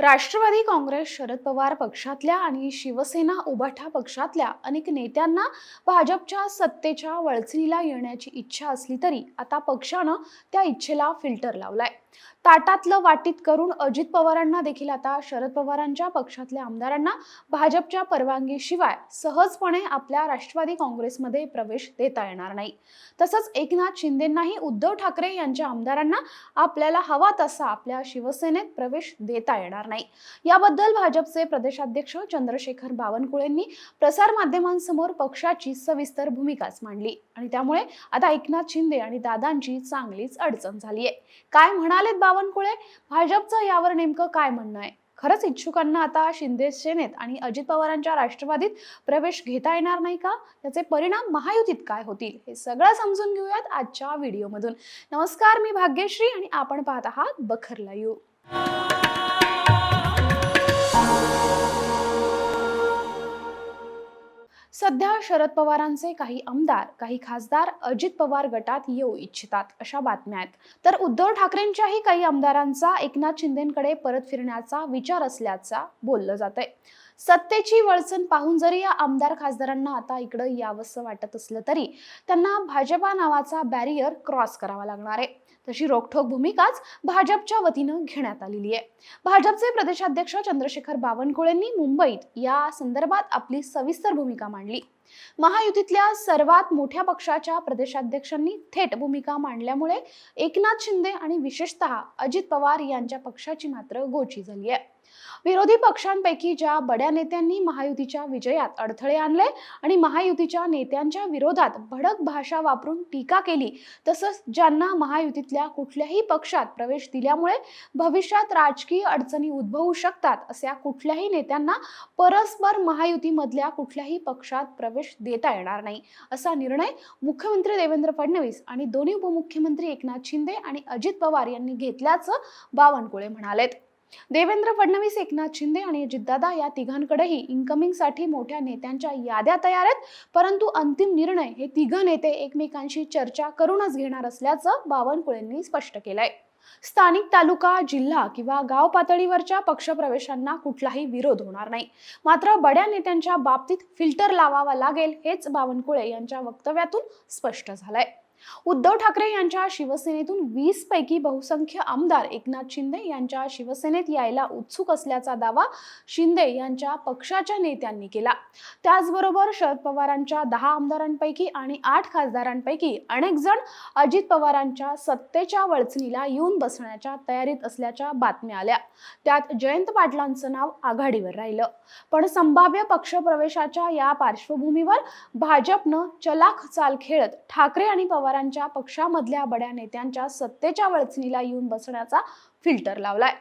राष्ट्रवादी काँग्रेस शरद पवार पक्षातल्या आणि शिवसेना उभाठा पक्षातल्या अनेक नेत्यांना भाजपच्या सत्तेच्या वळचणीला येण्याची इच्छा असली तरी आता पक्षानं त्या इच्छेला फिल्टर लावलाय. ताटातलं वाटीत करून अजित पवारांना देखील आता शरद पवारांच्या पक्षातल्या आमदारांना भाजपच्या परवानगीशिवाय सहजपणे आपल्या राष्ट्रवादी काँग्रेसमध्ये प्रवेश देता येणार नाही. तसंच एकनाथ शिंदेंनाही उद्धव ठाकरे यांच्या आमदारांना आपल्याला हवा तसा आपल्या शिवसेनेत प्रवेश देता येणार नाही. याबद्दल भाजपचे प्रदेशाध्यक्ष चंद्रशेखर बावनकुळेंनी प्रसारमाध्यमांसमोर पक्षाची सविस्तर भूमिकाच मांडली. आणि त्यामुळे आता एकनाथ शिंदे आणि दादांची चांगलीच अडचण झाली आहे. काय म्हणालेत बावनकुळे? भाजपचं यावर नेमकं काय म्हणणं आहे? खरंच इच्छुकांना आता शिंदे सेनेत आणि अजित पवारांच्या राष्ट्रवादीत प्रवेश घेता येणार नाही का? त्याचे परिणाम महायुतीत काय होतील? हे सगळं समजून घेऊयात आजच्या व्हिडिओमधून. नमस्कार मी भाग्यश्री आणि आपण पाहत आहात बखर लाईव्ह. सध्या शरद पवारांचे काही आमदार काही खासदार अजित पवार गटात येऊ इच्छितात अशा बातम्या आहेत. तर उद्धव ठाकरेंच्याही काही आमदारांचा एकनाथ शिंदेकडे परत फिरण्याचा विचार असल्याचा बोललं जात आहे सत्तेची वळसण पाहून जरी या आमदार खासदारांना आता इकडं यावंसं वाटत असलं तरी त्यांना भाजपा नावाचा बॅरियर क्रॉस करावा लागणार आहे. तशी रोखठोक भूमिकाच भाजपच्या वतीनं घेण्यात आलेली आहे. भाजपचे प्रदेशाध्यक्ष चंद्रशेखर बावनकुळेंनी मुंबईत या संदर्भात आपली सविस्तर भूमिका मांडली. महायुतीतल्या सर्वात मोठ्या पक्षाच्या प्रदेशाध्यक्षांनी थेट भूमिका मांडल्यामुळे एकनाथ शिंदे आणि विशेषतः अजित पवार यांच्या पक्षाची मात्र गोची झाली आहे. विरोधी पक्षांपैकी ज्या बड्या नेत्यांनी महायुतीच्या विजयात अडथळे आणले आणि महायुतीच्या नेत्यांच्या विरोधात भडक भाषा वापरून टीका केली तसंच ज्यांना महायुतीतल्या कुठल्याही पक्षात प्रवेश दिल्यामुळे भविष्यात राजकीय अडचणी उद्भवू शकतात अशा कुठल्याही नेत्यांना परस्पर महायुतीमधल्या कुठल्याही पक्षात प्रवेश देता येणार नाही असा निर्णय मुख्यमंत्री देवेंद्र फडणवीस आणि दोन्ही उपमुख्यमंत्री एकनाथ शिंदे आणि अजित पवार यांनी घेतल्याचं बावनकुळे म्हणालेत. देवेंद्र फडणवीस एकनाथ शिंदे आणि अजितदादा या तिघांकडेही इन्कमिंगसाठी मोठ्या नेत्यांच्या याद्या तयार आहेत. परंतु अंतिम निर्णय हे तिघ नेते एकमेकांशी चर्चा करूनच घेणार असल्याचं बावनकुळेंनी स्पष्ट केलंय. स्थानिक तालुका जिल्हा किंवा गाव पातळीवरच्या पक्षप्रवेशांना कुठलाही विरोध होणार नाही. मात्र बड्या नेत्यांच्या बाबतीत फिल्टर लावावा लागेल हेच बावनकुळे यांच्या वक्तव्यातून स्पष्ट झालंय. उद्धव ठाकरे यांच्या शिवसेनेतून वीस पैकी बहुसंख्य आमदार एकनाथ शिंदे यांच्या शिवसेनेत यायला उत्सुक असल्याचा दावा शिंदे यांच्या पक्षाच्या नेत्यांनी केला. त्याचबरोबर शरद पवारांच्या दहा आमदारांपैकी आणि आठ खासदारांपैकी अनेक जण अजित पवारांच्या सत्तेच्या वळचणीला येऊन बसण्याच्या तयारीत असल्याच्या बातम्या आल्या. त्यात जयंत पाटलांचं नाव आघाडीवर राहिलं. पण संभाव्य पक्षप्रवेशाच्या या पार्श्वभूमीवर भाजपनं चलाख चाल खेळत ठाकरे आणि पवार पवारांच्या पक्षामधल्या बड्या नेत्यांच्या सत्तेच्या वळचणीला येऊन बसण्याचा फिल्टर लावलाय.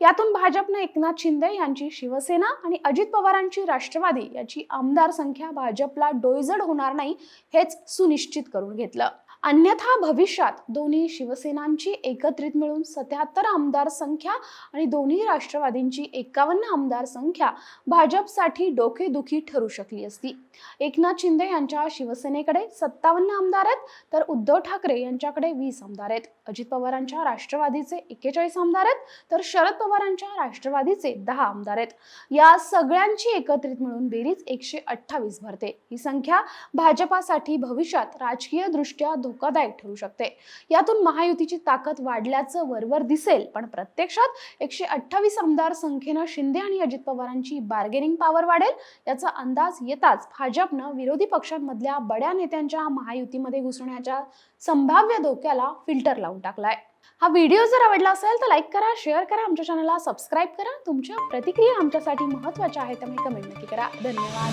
यातून भाजपनं एकनाथ शिंदे यांची शिवसेना आणि अजित पवारांची राष्ट्रवादी याची आमदार संख्या भाजपला डोईजड होणार नाही हेच सुनिश्चित करून घेतलं. अन्यथा भविष्यात दोन्ही शिवसेनांची एकत्रित मिळून सत्याहत्तर आमदार संख्या आणि दोन्ही राष्ट्रवादींची एकावन्न आमदार संख्या भाजपसाठी डोकेदुखी ठरू शकली असती. एकनाथ शिंदे यांच्या शिवसेनेकडे सत्तावन्न आमदार आहेत तर उद्धव ठाकरे यांच्याकडे वीस आमदार आहेत. अजित पवारांच्या राष्ट्रवादीचे एक्केचाळीस आमदार आहेत तर शरद पवारांच्या राष्ट्रवादीचे दहा आमदार आहेत. या सगळ्यांची एकत्रित मिळून बेरीज एकशे अठ्ठावीस भरते. ही संख्या भाजपासाठी भविष्यात राजकीय दृष्ट्या धोकादायक ठरू शकते. यातून महायुतीची ताकद वाढल्याचं वरवर दिसेल. पण प्रत्यक्षात एकशे अठ्ठावीस आमदार संख्येनं शिंदे आणि अजित पवारांची बार्गेनिंग पॉवर वाढेल याचा अंदाज येताच भाजपनं विरोधी पक्षांमधल्या बड्या नेत्यांच्या महायुतीमध्ये घुसण्याच्या संभाव्य धोक्याला फिल्टर लावून टाकलाय. हा व्हिडिओ जर आवडला असेल तर लाईक करा शेअर करा आमच्या चॅनलला सबस्क्राईब करा. तुमच्या प्रतिक्रिया आमच्यासाठी महत्त्वाच्या आहेत त्यामुळे कमेंट नक्की करा. धन्यवाद.